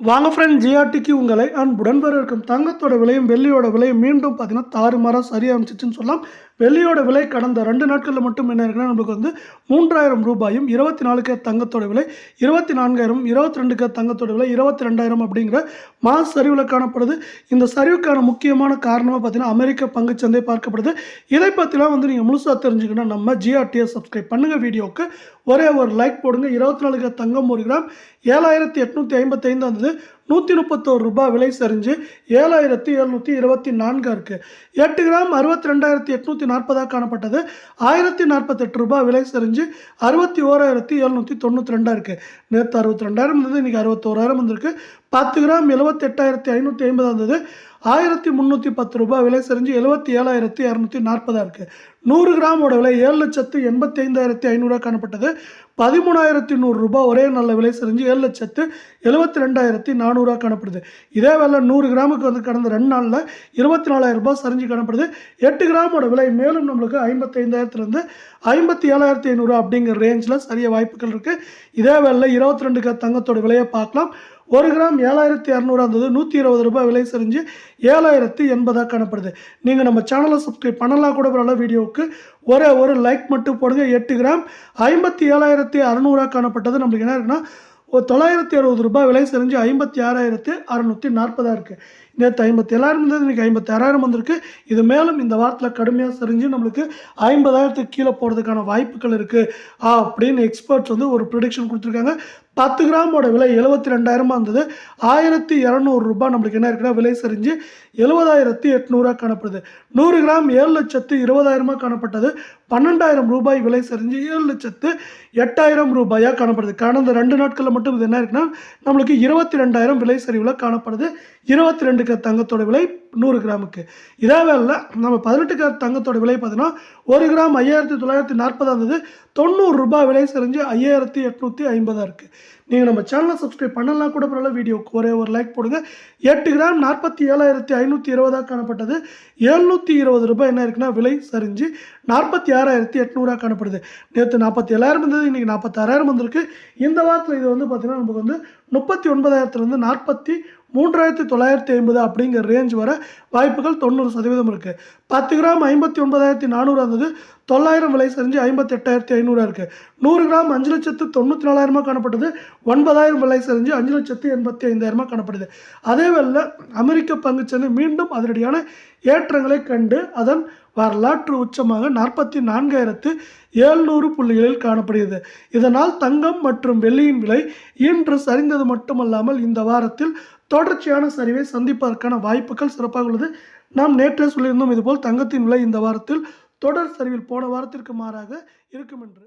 வாங்க ஃப்ரெண்ட் ஜிஆர்டிக்கு உங்களை அன்புடன் வரவேற்கும். தங்கத்தோட விலையும் வெள்ளியோட விலையும் மீண்டும் பார்த்தீங்கன்னா தாறுமாறாக சரி அமைச்சிச்சுன்னு சொல்லலாம். வெள்ளியோட விலை கடந்த ரெண்டு நாட்களில் மட்டும் என்ன இருக்குன்னா நம்மளுக்கு வந்து மூன்றாயிரம் ரூபாயும் இருபத்தி நாலுக்கு தங்கத்தோட விலை இருபத்தி நான்காயிரம் இருபத்தி ரெண்டுக்கு தங்கத்தோட விலை இருபத்தி ரெண்டாயிரம் அப்படிங்கிற மாஸ் சரிவில் காணப்படுது. இந்த சரிவுக்கான முக்கியமான காரணமாக பார்த்தீங்கன்னா அமெரிக்க பங்குச்சந்தை பார்க்கப்படுது. இதை பற்றிலாம் வந்து நீங்கள் முழுசாக தெரிஞ்சுக்கணும் நம்ம ஜிஆர்டிஎஸ் சப்ஸ்கிரைப் பண்ணுங்கள் வீடியோவுக்கு ஒரே ஒரு லைக் போடுங்க. இருபத்தி நாலுக்கு தங்கம் ஒரு கிராம் ஏழாயிரத்தி எட்நூற்றி ஐம்பத்தைந்து வந்தது. நூற்றி முப்பத்தோரு ரூபாய் விலை சரிஞ்சு ஏழாயிரத்தி எழுநூற்றி இருபத்தி நான்காக இருக்குது எட்டு கிராம் அறுபத்தி ரெண்டாயிரத்தி எட்நூற்றி நாற்பதாக காணப்பட்டது. ஆயிரத்தி நாற்பத்தெட்டு ரூபாய் விலை சரிஞ்சு அறுபத்தி ஓராயிரத்தி எழுநூற்றி தொண்ணூற்றி ரெண்டாக இருக்குது நேற்று அறுபத்தி ரெண்டாயிரம் இருந்தது இன்றைக்கி அறுபத்தோராயிரம் வந்திருக்கு. பத்து கிராம் எழுபத்தெட்டாயிரத்தி ஐநூற்றி ஐம்பதாக இருந்தது ஆயிரத்தி முந்நூற்றி பத்து ரூபாய் விலை சரிஞ்சு எழுபத்தி ஏழாயிரத்தி இரநூத்தி நாற்பதாக இருக்குது நூறு கிராமோட விலை ஏழு லட்சத்து எண்பத்தி ஐந்தாயிரத்தி ஐநூறுரூவா காணப்பட்டது. பதிமூணாயிரத்தி நூறுரூபா ஒரே நல்ல விலை சரிஞ்சு ஏழு லட்சத்து எழுபத்தி ரெண்டாயிரத்தி நானூறுரூவா காணப்படுது. இதே வேலை நூறு கிராமுக்கு வந்து கடந்த ரெண்டு நாளில் இருபத்தி நாலாயிரம் ரூபாய் சரிஞ்சு காணப்படுது. எட்டு கிராமோட விலை மேலும் நம்மளுக்கு ஐம்பத்தைந்தாயிரத்துலேருந்து ஐம்பத்தி ஏழாயிரத்தி ஐநூறுரூவா அப்படிங்கிற ரேஞ்சில் சரிய வாய்ப்புகள் இருக்குது இதே வேலை இருபத்தி ரெண்டு தங்கத்தோட விலையை பார்க்கலாம். ஒரு கிராம் ஏழாயிரத்தி இரநூறு இருந்தது நூற்றி இருபது ரூபாய் விலை செறிஞ்சு ஏழாயிரத்தி எண்பதாக காணப்படுது. நீங்கள் நம்ம சேனலை சப்ஸ்கிரைப் பண்ணலாம் கூட பரவாயில்ல வீடியோவுக்கு ஒரே ஒரு லைக் மட்டும் போடுங்க. எட்டு கிராம் ஐம்பத்தி ஏழாயிரத்தி அறநூறாக காணப்பட்டது. நம்மளுக்கு என்ன இருக்குன்னா ஒரு தொள்ளாயிரத்தி அறுபது ரூபாய் விலை செறிஞ்சு ஐம்பத்தி ஆறாயிரத்தி அறநூற்றி நாற்பதாக இருக்குது நேற்று ஐம்பத்தி ஏழாயிரம் இருந்தது இன்றைக்கி ஐம்பத்தாறாயிரம் வந்திருக்கு. இது மேலும் இந்த வாரத்தில் கடுமையாக சரிஞ்சு நம்மளுக்கு ஐம்பதாயிரத்துக்கு கீழே போகிறதுக்கான வாய்ப்புகள் இருக்குது அப்படின்னு எக்ஸ்பர்ட்ஸ் வந்து ஒரு ப்ரொடிக்ஷன் கொடுத்துருக்காங்க. பத்து கிராமோட விலை எழுபத்தி ரெண்டாயிரமாக இருந்தது. ஆயிரத்தி இரநூறு நம்மளுக்கு என்ன இருக்குன்னா விலை சரிஞ்சு எழுபதாயிரத்தி எட்நூறுவா காணப்படுது. நூறு கிராம் ஏழு லட்சத்து இருபதாயிரமாக காணப்பட்டது. பன்னெண்டாயிரம் ரூபாய் விலை சரிஞ்சு ஏழு லட்சத்து எட்டாயிரம் ரூபாயாக காணப்படுது. கடந்த ரெண்டு நாட்களில் மட்டும் இது என்ன இருக்குன்னா நம்மளுக்கு இருபத்தி ரெண்டாயிரம் விலை சரிவில் காணப்படுது. இருபத்தி ரெண்டு இருக்கிற தங்கத்தோட விலை நூறு கிராமுக்கு. இதே வேலை நம்ம பதினெட்டு கிராம் தங்கத்தோட விலை பார்த்தீங்கன்னா ஒரு கிராம் ஐயாயிரத்தி தொள்ளாயிரத்தி நாற்பதாக இருந்தது தொண்ணூறு ரூபாய் விலை சரிஞ்சு ஐயாயிரத்தி எட்நூற்றி ஐம்பதாக இருக்குது நீங்கள் நம்ம சேனலை சப்ஸ்கிரைப் பண்ணலாம் கூட பரவாயில்ல வீடியோக்கு ஒரே ஒரு லைக் போடுங்க. எட்டு கிராம் நாற்பத்தி ஏழாயிரத்தி ஐநூற்றி இருபதாக காணப்பட்டது. எழுநூற்றி இருபது ரூபாய் என்ன இருக்குன்னா விலை சரிஞ்சு நாற்பத்தி ஆறாயிரத்தி எட்நூறாக காணப்படுது. நேற்று நாற்பத்தி ஏழாயிரம் இருந்தது இன்றைக்கி நாற்பத்தாறாயிரம் வந்திருக்கு. இந்த வாரத்தில் இது வந்து பார்த்திங்கன்னா நமக்கு வந்து முப்பத்தி ஒன்பதாயிரத்துலேருந்து நாற்பத்தி மூன்றாயிரத்தி தொள்ளாயிரத்தி ஐம்பது அப்படிங்கிற ரேஞ்ச் வர வாய்ப்புகள் தொண்ணூறு சதவீதம் இருக்குது பத்து கிராம் ஐம்பத்தி ஒன்பதாயிரத்தி நானூறு இருந்தது தொள்ளாயிரம் விலை சரிஞ்சு ஐம்பத்தி எட்டாயிரத்தி ஐநூறாக இருக்குது நூறு கிராம் அஞ்சு லட்சத்து தொண்ணூற்றி நாலாயிரமாக காணப்பட்டது ஒன்பதாயிரம் விலை சரிஞ்சு அஞ்சு லட்சத்து எண்பத்தி ஐந்தாயிரமாக காணப்படுது. அதே வேளை அமெரிக்க பங்குச்சந்தை மீண்டும் அதனடியான ஏற்றங்களை கண்டு அதன் வரலாற்று உச்சமாக நாற்பத்தி நான்காயிரத்து ஏழ்நூறு புள்ளிகளில் காணப்படுகிறது. இதனால் தங்கம் மற்றும் வெள்ளியின் விலை இன்று சரிந்தது மட்டுமல்லாமல் இந்த வாரத்தில் தொடர்ச்சியான சரிவை சந்திப்பதற்கான வாய்ப்புகள் சிறப்பாக உள்ளது. நாம் நேற்றே சொல்லியிருந்தோம் இதுபோல் தங்கத்தின் விலை இந்த வாரத்தில் தொடர் சரிவில் போன வாரத்திற்கு மாறாக இருக்கும் என்று